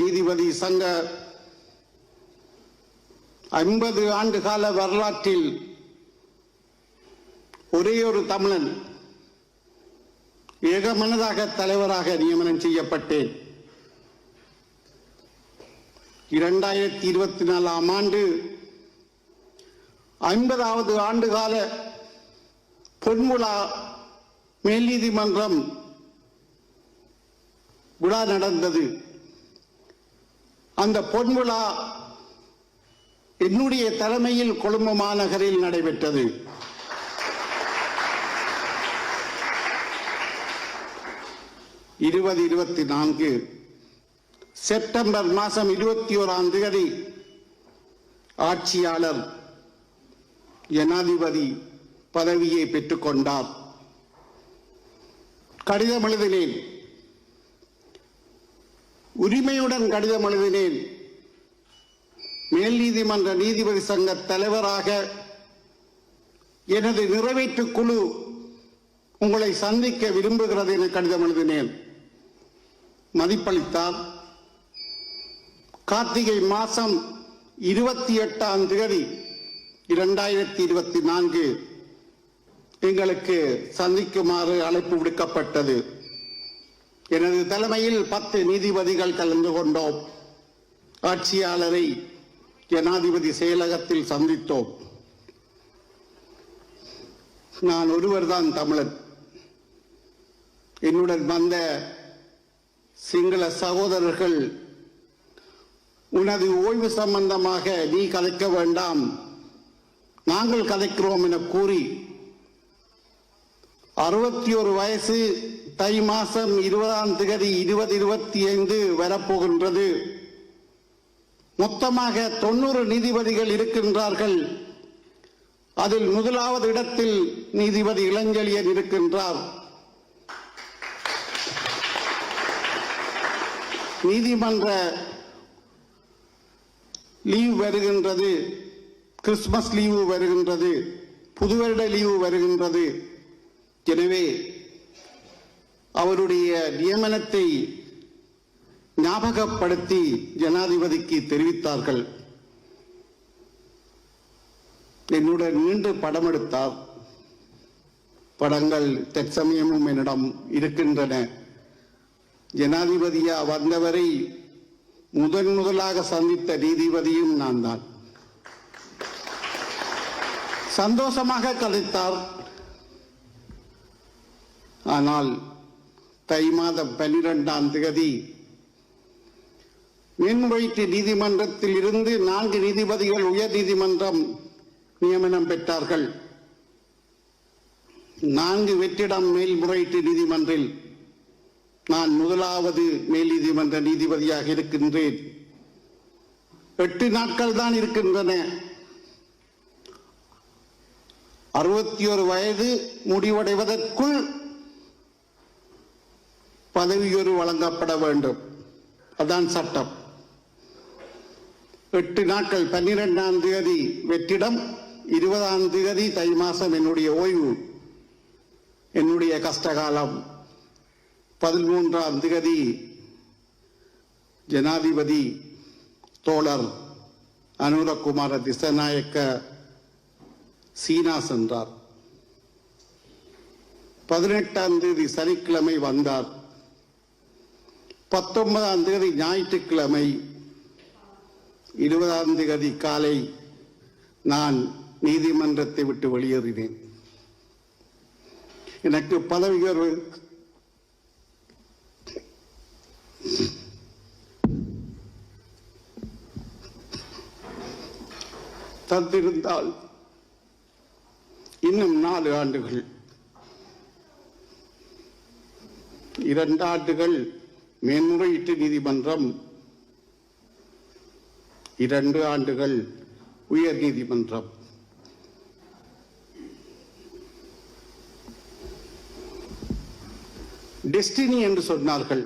நீதிபதி சங்க ஐம்பது ஆண்டு கால வரலாற்றில் ஒரே ஒரு தமிழன் ஏகமனதாக தலைவராக நியமனம் செய்யப்பட்டேன். இரண்டாயிரத்தி இருபத்தி நாலாம் ஆண்டு ஐம்பதாவது ஆண்டுகால பொன்முழா மேல் நீதிமன்றம் விழா நடந்தது. அந்த பொன்விழா என்னுடைய தலைமையில் கொழும்பு மாநகரில் நடைபெற்றது. இருபது இருபத்தி நான்கு செப்டம்பர் மாதம் இருபத்தி ஓராம் தேதி ஆட்சியாளர் ஜனாதிபதி பதவியை பெற்றுக்கொண்டார் கடிதம் எழுதினேன். உரிமையுடன் கடிதம் எழுதினேன். மேல் நீதிமன்ற நீதிபதி சங்க தலைவராக எனது நிறைவேற்று குழு உங்களை சந்திக்க விரும்புகிறது என கடிதம் எழுதினேன். மதிப்பளித்தார் கார்த்திகை மாதம் இருபத்தி எட்டாம் தேதி இரண்டாயிரத்தி இருபத்தி நான்கு எங்களுக்கு சந்திக்குமாறு அழைப்பு விடுக்கப்பட்டது. எனது தலைமையில் பத்து நீதிபதிகள் கலந்து கொண்டோம். ஆட்சியாளரை ஜனாதிபதி செயலகத்தில் சந்தித்தோம். நான் ஒருவர்தான் தமிழன். என்னுடன் வந்த சிங்கள சகோதரர்கள் உனது ஓய்வு சம்பந்தமாக நீ கதைக்க வேண்டாம். நாங்கள் கதைக்கிறோம் என கூறி அறுபத்தி ஒரு வயசு தை மாசம் இருபதாம் திகதி இருபது இருபத்தி ஐந்து வரப்போகின்றது. மொத்தமாக தொண்ணூறு நீதிபதிகள் இருக்கின்றார்கள். அதில் முதலாவது இடத்தில் நீதிபதி இளஞ்செழியன் இருக்கின்றார். நீதிமன்ற லீவ் வருகின்றது. கிறிஸ்துமஸ் லீவு வருகின்றது. புது வருட லீவு வருகின்றது. எனவே அவருடைய நியமனத்தை ஞாபகப்படுத்தி ஜனாதிபதிக்கு தெரிவித்தார்கள். என்னுடன் நீண்டு படம் எடுத்தார் படங்கள் தற்சமயமும் என்னிடம் இருக்கின்றன. ஜனாதிபதியா வந்தவரை முதன் முதலாக சந்தித்த நீதிபதியும் நான் தான் சந்தோஷமாக கதைத்தார். ஆனால் தை மாதம் பன்னிரெண்டாம் தேதி மேன்முறையீட்டு நீதிமன்றத்தில் இருந்து நான்கு நீதிபதிகள் உயர் நீதிமன்றம் நியமனம் பெற்றார்கள். நான்கு வெற்றிடம் மேல்முறையீட்டு நீதிமன்றில் நான் முதலாவது மேல் நீதிமன்ற நீதிபதியாக இருக்கின்றேன். எட்டு நாட்கள் தான் இருக்கின்றன. அறுபத்தி ஒரு வயது முடிவடைவதற்குள் பதவியுறு வழங்கப்பட வேண்டும். அதான் சட்டம். எட்டு நாட்கள் பன்னிரெண்டாம் தேதி வெற்றிடம் இருபதாம் தேதி தை மாசம் என்னுடைய ஓய்வு என்னுடைய கஷ்டகாலம். பதிமூன்றாம் தேதி ஜனாதிபதி தோழர் அனுரகுமார திசநாயக்க சீனா சென்றார். பதினெட்டாம் தேதி சனிக்கிழமை வந்தார். பத்தொன்பதாம் தேதி ஞாயிற்றுக்கிழமை இருபதாம் தேதி காலை நான் நீதிமன்றத்தை விட்டு வெளியேறினேன். எனக்கு பதவி உயர்வு தந்திருந்தால் இன்னும் நாலு ஆண்டுகள். இரண்டு ஆண்டுகள் மேன்முறையீட்டு நீதிமன்றம் இரண்டு ஆண்டுகள் உயர் நீதிமன்றம். டெஸ்டினி என்று சொன்னார்கள்.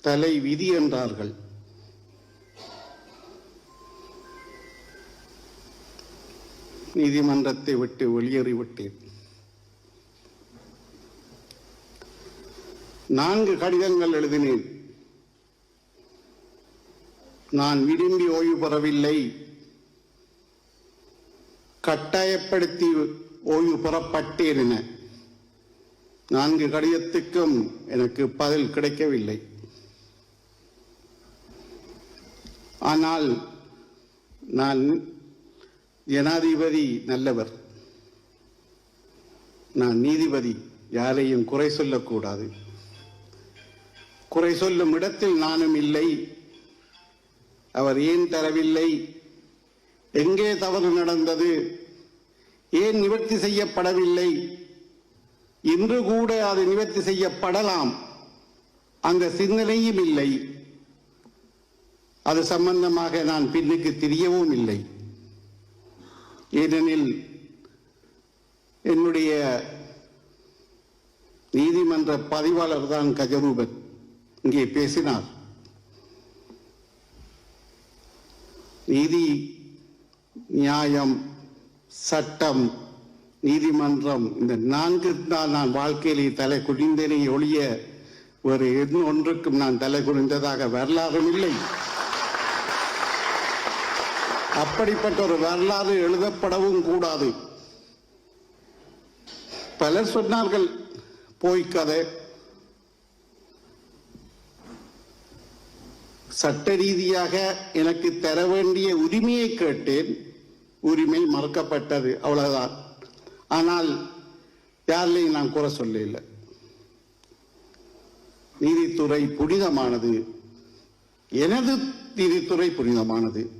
தலை விதி என்றார்கள். நீதிமன்றத்தை விட்டு வெளியேறிவிட்டேன். நான்கு கடிதங்கள் எழுதினேன். நான் விரும்பி ஓய்வு பெறவில்லை. கட்டாயப்படுத்தி ஓய்வு பெறப்பட்டேன் என. நான்கு கடிதத்துக்கும் எனக்கு பதில் கிடைக்கவில்லை. ஆனால் நான் ஜனாதிபதி நல்லவர். நான் நீதிபதி யாரையும் குறை சொல்லக்கூடாது. குறை சொல்லும் இடத்தில் நானும் இல்லை. அவர் ஏன் தரவில்லை? எங்கே தவறு நடந்தது? ஏன் நிவர்த்தி செய்யப்படவில்லை? இன்று கூட அது நிவர்த்தி செய்யப்படலாம். அந்த சிந்தனையும் இல்லை. அது சம்பந்தமாக நான் பின்னுக்கு தெரியவும் இல்லை. ஏனெனில் என்னுடைய நீதிமன்ற பதிவாளர் தான் கஜரூபன். இங்கே பேசினார். நீதி நியாயம் சட்டம் நீதிமன்றம் இந்த நான்கு தான் நான் வாழ்க்கையிலே தலை குடிந்தேனே ஒழிய ஒரு ஒன்றுக்கும் நான் தலை குனிந்ததாக வரலாறும் இல்லை. அப்படிப்பட்ட ஒரு வரலாறு எழுதப்படவும் கூடாது. பலர் சொன்னார்கள் போய் கதை சட்ட ரீதியாக எனக்கு தர வேண்டிய உரிமையை கேட்டேன். உரிமை மறுக்கப்பட்டது. அவ்வளவுதான். ஆனால் யாரிலையும் நான் குறை சொல்ல நீதித்துறை புனிதமானது. எனது நீதித்துறை புனிதமானது.